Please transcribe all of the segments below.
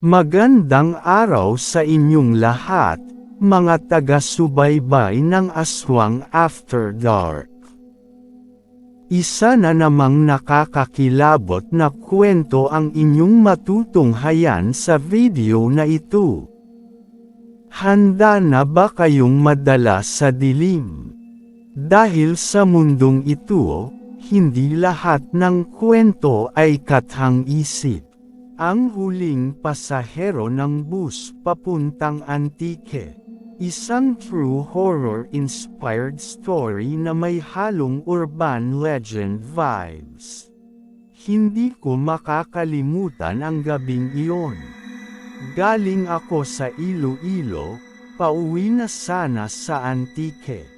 Magandang araw sa inyong lahat, mga taga-subaybay ng Aswang After Dark. Isa na namang nakakakilabot na kwento ang inyong matutunghayan sa video na ito. Handa na ba kayong madala sa dilim? Dahil sa mundong ito, hindi lahat ng kwento ay kathang isip. Ang huling pasahero ng bus papuntang Antique. Isang true horror-inspired story na may halong urban legend vibes. Hindi ko makakalimutan ang gabing iyon. Galing ako sa Iloilo, pauwi na sana sa Antique.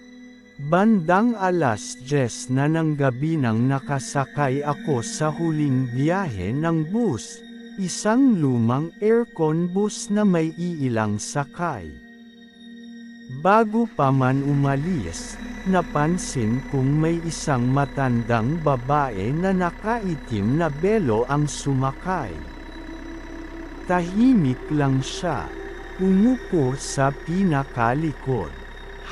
Bandang alas 10 na ng gabi nang nakasakay ako sa huling biyahe ng bus, isang lumang aircon bus na may iilang sakay. Bago pa man umalis, napansin kong may isang matandang babae na nakaitim na belo ang sumakay. Tahimik lang siya, umupo sa pinakalikod.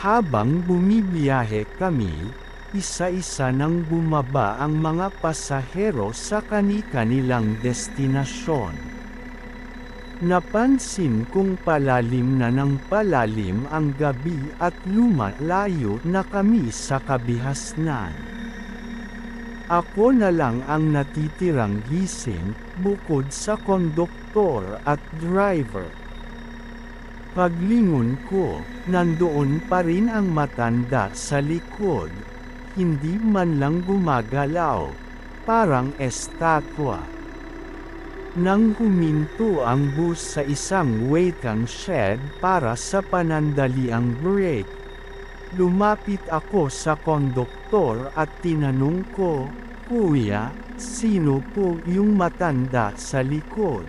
Habang bumibiyahe kami, isa-isa nang bumaba ang mga pasahero sa kani-kanilang destinasyon. Napansin kong palalim na ng palalim ang gabi at lumalayo na kami sa kabihasnan. Ako na lang ang natitirang gising, bukod sa konduktor at driver. Paglingon ko, nandoon pa rin ang matanda sa likod, hindi man lang gumagalaw, parang estatwa. Nang huminto ang bus sa isang waiting shed para sa panandaliang break, lumapit ako sa konduktor at tinanong ko, Kuya, sino po yung matanda sa likod?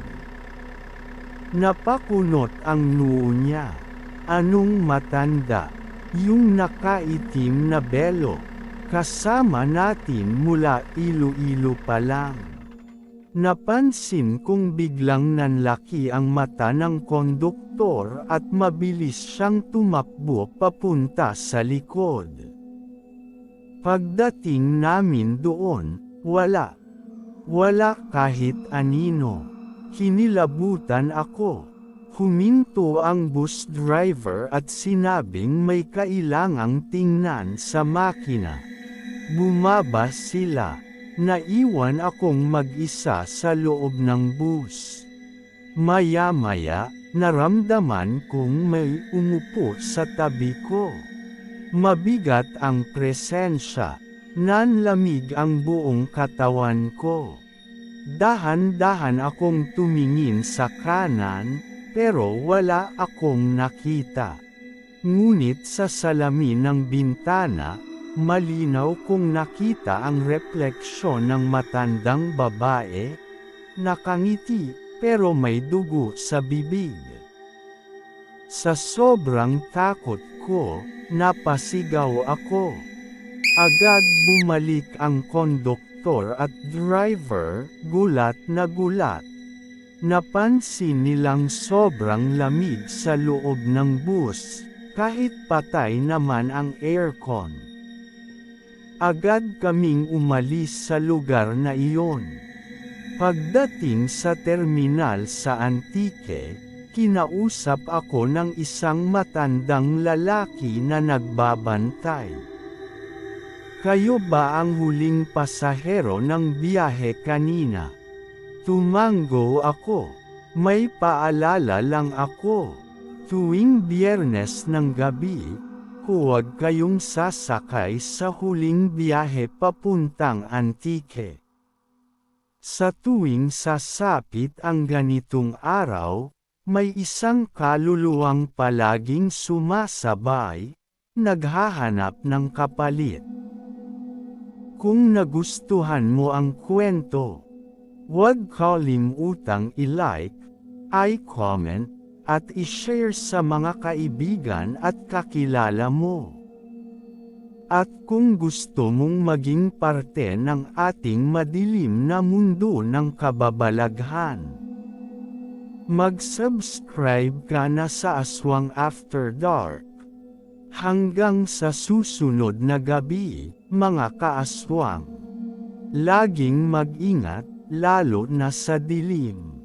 Napakunot ang noo niya. Anong matanda? Yung nakaitim na belo. Kasama natin mula ilo-ilo pa lang. Napansin kong biglang nanlaki ang mata ng konduktor at mabilis siyang tumakbo papunta sa likod. Pagdating namin doon, wala. Wala kahit anino. Kinilabutan ako. Huminto ang bus driver at sinabing may kailangang tingnan sa makina. Bumaba sila. Naiwan akong mag-isa sa loob ng bus. Maya-maya, naramdaman kong may umupo sa tabi ko. Mabigat ang presensya, nanlamig ang buong katawan ko. Dahan-dahan akong tumingin sa kanan, pero wala akong nakita. Ngunit sa salamin ng bintana, malinaw kong nakita ang refleksyon ng matandang babae, nakangiti, pero may dugo sa bibig. Sa sobrang takot ko, napasigaw ako. Agad bumalik ang konduktor at driver, gulat na gulat. Napansin nilang sobrang lamig sa loob ng bus, kahit patay naman ang aircon. Agad kaming umalis sa lugar na iyon. Pagdating sa terminal sa Antique, kinausap ako ng isang matandang lalaki na nagbabantay. Kayo ba ang huling pasahero ng biyahe kanina? Tumango ako. May paalala lang ako. Tuwing biyernes ng gabi, huwag kayong sasakay sa huling biyahe papuntang Antique. Sa tuwing sasapit ang ganitong araw, may isang kaluluwang palaging sumasabay, naghahanap ng kapalit. Kung nagustuhan mo ang kwento, huwag kalimutang i-like, i-comment, at ishare sa mga kaibigan at kakilala mo. At kung gusto mong maging parte ng ating madilim na mundo ng kababalaghan, mag-subscribe ka na sa Aswang After Dark. Hanggang sa susunod na gabi, mga kaaswang. Laging mag-ingat, lalo na sa dilim.